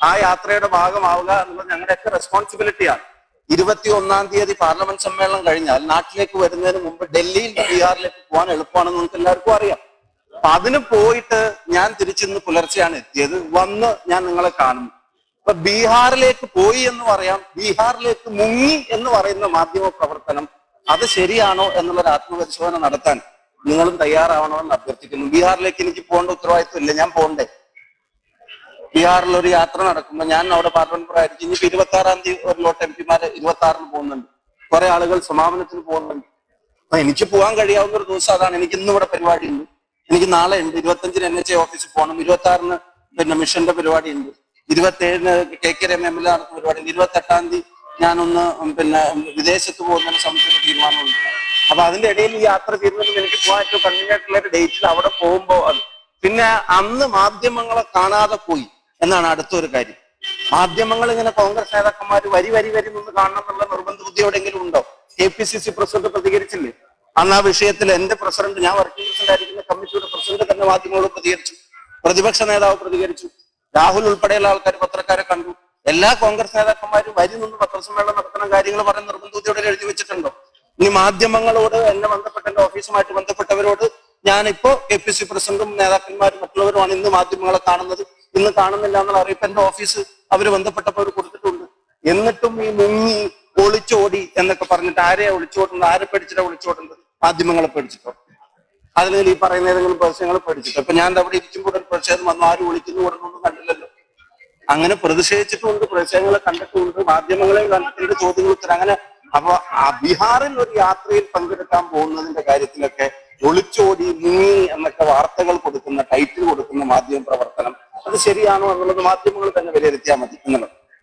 ആ യാത്രയുടെ ഭാഗമാവുക എന്നുള്ളത് ഞങ്ങളുടെയൊക്കെ റെസ്പോൺസിബിലിറ്റിയാണ് ഇരുപത്തി ഒന്നാം തീയതി പാർലമെന്റ് സമ്മേളനം കഴിഞ്ഞാൽ നാട്ടിലേക്ക് വരുന്നതിന് മുമ്പ് ഡൽഹിയിൽ ബീഹാറിലേക്ക് പോകാൻ എളുപ്പമാണെന്ന് നമുക്ക് എല്ലാവർക്കും അറിയാം. അപ്പൊ അതിന് പോയിട്ട് ഞാൻ തിരിച്ചിന്ന് പുലർച്ചെയാണ് എത്തിയത്. വന്ന് ഞാൻ നിങ്ങളെ കാണുന്നു. അപ്പൊ ബീഹാറിലേക്ക് പോയി എന്ന് പറയാം ബീഹാറിലേക്ക് മുങ്ങി എന്ന് പറയുന്ന മാധ്യമ പ്രവർത്തനം അത് ശരിയാണോ എന്നുള്ളൊരു ആത്മപരിശോധന നടത്താൻ നിങ്ങളും തയ്യാറാവണമെന്ന് അഭ്യർത്ഥിക്കുന്നു. ബീഹാറിലേക്ക് എനിക്ക് പോകേണ്ട ഉത്തരവാദിത്വം ഇല്ല ഞാൻ പോകണ്ടേ. ബീഹാറിൽ യാത്ര നടക്കുമ്പോൾ ഞാൻ അവിടെ പാർലമെന്റ് ആയിരിക്കും ഇനിയിപ്പോ ഇരുപത്തി ആറാം തീയതി ഒരു ലോട്ട് എം പിമാര് ഇരുപത്തി ആറിന് പോകുന്നുണ്ട്. കുറെ ആളുകൾ സമാപനത്തിന് പോകുന്നുണ്ട്. അപ്പൊ എനിക്ക് പോകാൻ കഴിയാവുന്ന ഒരു ദിവസം അതാണ്. എനിക്ക് ഇന്ന് ഇവിടെ പരിപാടി ഉണ്ട് എനിക്ക് നാളെ ഉണ്ട്. ഇരുപത്തഞ്ചിന് എൻ എച്ച് എ ഓഫീസിൽ പോകണം ഇരുപത്തി ആറിന് പിന്നെ മിഷന്റെ പരിപാടി ഉണ്ട് ഇരുപത്തി ഏഴിന് K K Rama M L A നടത്തുന്ന പരിപാടി ഉണ്ട് ഇരുപത്തി എട്ടാം തീയതി ഞാനൊന്ന് പിന്നെ വിദേശത്ത് പോകുന്നതിനെ സംബന്ധിച്ച് തീരുമാനമുണ്ട്. അപ്പൊ അതിന്റെ ഇടയിൽ ഈ യാത്ര ചെയ്യുന്നതിന് എനിക്ക് പോകാൻ ഏറ്റവും കൺവീനിയന്റ് ഒരു ഡേറ്റിൽ അവിടെ പോകുമ്പോൾ അത്. പിന്നെ അന്ന് മാധ്യമങ്ങളെ കാണാതെ പോയി. എന്നാണ് അടുത്തൊരു കാര്യം. മാധ്യമങ്ങൾ ഇങ്ങനെ കോൺഗ്രസ് നേതാക്കന്മാർ വരി വരി വരി നിന്ന് കാണണം എന്നുള്ള നിർബന്ധ ബുദ്ധി എവിടെയെങ്കിലും ഉണ്ടോ? K P C C president പ്രതികരിച്ചില്ലേ? അന്ന് ആ വിഷയത്തിൽ എന്റെ പ്രസിഡന്റ് ഞാൻ വർക്കിംഗ് പ്രസിഡന്റ് ആയിരിക്കുന്ന കമ്മിറ്റിയുടെ പ്രസിഡന്റ് തന്നെ മാധ്യമങ്ങളോട് പ്രതികരിച്ചു. പ്രതിപക്ഷ നേതാവ് പ്രതികരിച്ചു. രാഹുൽ ഉൾപ്പെടെയുള്ള ആൾക്കാർ പത്രക്കാരെ കണ്ടു. എല്ലാ കോൺഗ്രസ് നേതാക്കന്മാരും വരി നിന്ന് പത്രസമ്മേളനം നടത്തണം കാര്യങ്ങൾ പറയാൻ നിർബന്ധ ബുദ്ധിയോടെ എഴുതി വെച്ചിട്ടുണ്ടോ? ഇനി മാധ്യമങ്ങളോട് എന്നെ ബന്ധപ്പെട്ട എന്റെ ഓഫീസുമായിട്ട് ബന്ധപ്പെട്ടവരോട് ഞാനിപ്പോ കെ പി സി പ്രസിഡന്റും നേതാക്കന്മാരും മറ്റുള്ളവരുമാണ് ഇന്ന് മാധ്യമങ്ങളെ കാണുന്നത്. ഇന്ന് കാണുന്നില്ല എന്നുള്ള അറിയിപ്പ് എന്റെ ഓഫീസ് അവർ ബന്ധപ്പെട്ടപ്പോൾ അവർ കൊടുത്തിട്ടുണ്ട്. എന്നിട്ടും ഈ മുങ്ങി ഒളിച്ചോടി എന്നൊക്കെ പറഞ്ഞിട്ട് ആരെയാ ഒളിച്ചോടുന്നത്? ആരെ പേടിച്ചിട്ടാ ഒളിച്ചോടുന്നത്? മാധ്യമങ്ങളെ പേടിച്ചിട്ടോ? അതിൽ ഈ പറയുന്ന ഏതെങ്കിലും പ്രശ്നങ്ങൾ പേടിച്ചിട്ടോ? ഇപ്പൊ ഞാൻ അവിടെ ഇരിക്കുമ്പോൾ ഒരു പ്രതിഷേധം വന്നു ആരും ഒളിക്കുന്നു ഉടനൊന്നും കണ്ടില്ലല്ലോ. അങ്ങനെ പ്രതിഷേധിച്ചിട്ടുണ്ട് പ്രതിഷേധങ്ങളെ കണ്ടിട്ടുണ്ട് മാധ്യമങ്ങളെ കണ്ടിട്ടുണ്ട് ചോദ്യങ്ങൾ ഉത്തരം. അങ്ങനെ അപ്പൊ ബീഹാറിൽ ഒരു യാത്രയിൽ പങ്കെടുക്കാൻ പോകുന്നതിന്റെ കാര്യത്തിലൊക്കെ ഒളിച്ചോടി മുങ്ങി എന്നൊക്കെ വാർത്തകൾ കൊടുക്കുന്ന ടൈറ്റിൽ കൊടുക്കുന്ന മാധ്യമ പ്രവർത്തനം അത് ശരിയാണോ എന്നുള്ളത് മാധ്യമങ്ങൾ തന്നെ വിലയിരുത്തിയാൽ മതി. എന്നുള്ളത്